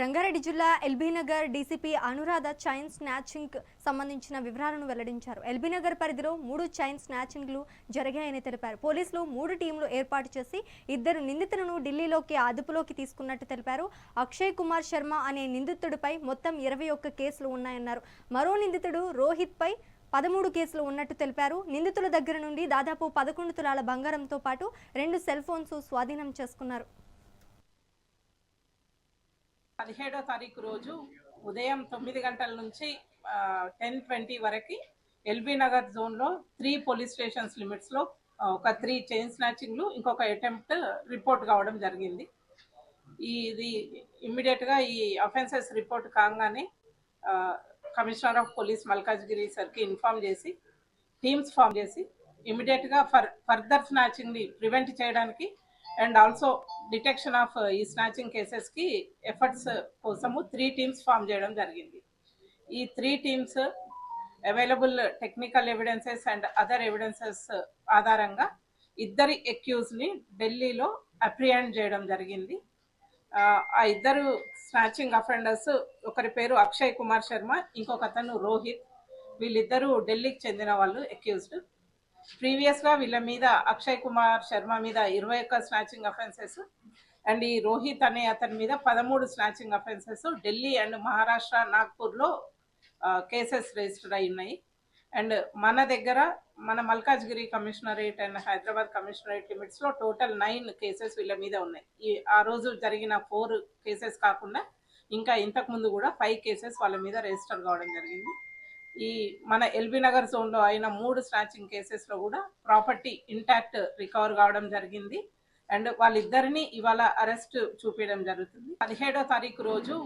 రంగారెడ్డి జిల్లా LB Nagar DCP Anuradha chain snatching సంబంధించిన వివరాలను వెల్లడించారు. ఎల్బీనగర్ పరిధిలో మూడు చైన్ స్నాచింగ్లు జరిగాయని తెలిపారు. పోలీసులు మూడు టీంలు ఏర్పాటు చేసి ఇద్దరు నిందితులను ఢిల్లీలోకి అదుపులోకి తీసుకున్నట్టు తెలిపారు. అక్షయ్ కుమార్ శర్మ అనే నిందితుడిపై మొత్తం ఇరవై ఒక్క కేసులు ఉన్నాయన్నారు. మరో నిందితుడు రోహిత్పై పదమూడు కేసులు ఉన్నట్టు తెలిపారు. నిందితుల దగ్గర నుండి దాదాపు పదకొండు తులాల బంగారంతో పాటు రెండు సెల్ ఫోన్స్ స్వాధీనం చేసుకున్నారు. పదిహేడో తారీఖు రోజు ఉదయం తొమ్మిది గంటల నుంచి టెన్ ట్వంటీ వరకు ఎల్బీ నగర్ జోన్లో త్రీ పోలీస్ స్టేషన్స్ లిమిట్స్లో ఒక త్రీ చైన్ స్నాచింగ్లు ఇంకొక అటెంప్ట్ రిపోర్ట్ కావడం జరిగింది. ఇది ఇమ్మీడియట్గా ఈ అఫెన్సెస్ రిపోర్ట్ కాగానే కమిషనర్ ఆఫ్ పోలీస్ మల్కాజ్గిరి సార్కి ఇన్ఫామ్ చేసి టీమ్స్ ఫామ్ చేసి ఇమ్మీడియట్గా ఫర్ ఫర్దర్ స్నాచింగ్ని ప్రివెంట్ చేయడానికి అండ్ ఆల్సో డిటెక్షన్ ఆఫ్ ఈ స్నాచింగ్ కేసెస్కి ఎఫర్ట్స్ కోసము త్రీ టీమ్స్ ఫామ్ చేయడం జరిగింది. ఈ three teams available technical evidences and other evidences ఆధారంగా ఇద్దరి ఎక్యూజ్ని ఢిల్లీలో అప్రియాండ్ చేయడం జరిగింది. ఆ, ఆ ఇద్దరు స్నాచింగ్ అఫెండర్స్ ఒకరి పేరు అక్షయ్ కుమార్ శర్మ ఇంకొక అతను రోహిత్. వీళ్ళిద్దరూ ఢిల్లీకి చెందిన వాళ్ళు అక్యూజ్డ్ ప్రీవియస్గా వీళ్ళ మీద అక్షయ్ కుమార్ శర్మ మీద ఇరవై ఒక్క స్నాచింగ్ అఫెన్సెస్ అండ్ ఈ రోహిత్ అనే అతని మీద పదమూడు snatching offences Delhi and Maharashtra నాగ్పూర్లో cases register అయి ఉన్నాయి. అండ్ మన దగ్గర మన Malkajgiri commissionerate and Hyderabad commissionerate లిమిట్స్లో టోటల్ నైన్ కేసెస్ వీళ్ళ మీద ఉన్నాయి. ఈ ఆ రోజు జరిగిన ఫోర్ కేసెస్ కాకుండా ఇంకా ఇంతకుముందు కూడా ఫైవ్ కేసెస్ వాళ్ళ మీద రిజిస్టర్ కావడం జరిగింది. ఈ మన ఎల్బీ నగర్ జోన్లో అయిన మూడు స్నాచింగ్ కేసెస్లో కూడా ప్రాపర్టీ ఇంటాక్ట్ రికవర్ కావడం జరిగింది. అండ్ వాళ్ళిద్దరిని ఇవాళ అరెస్ట్ చూపించడం జరుగుతుంది. పదిహేడో తారీఖు రోజు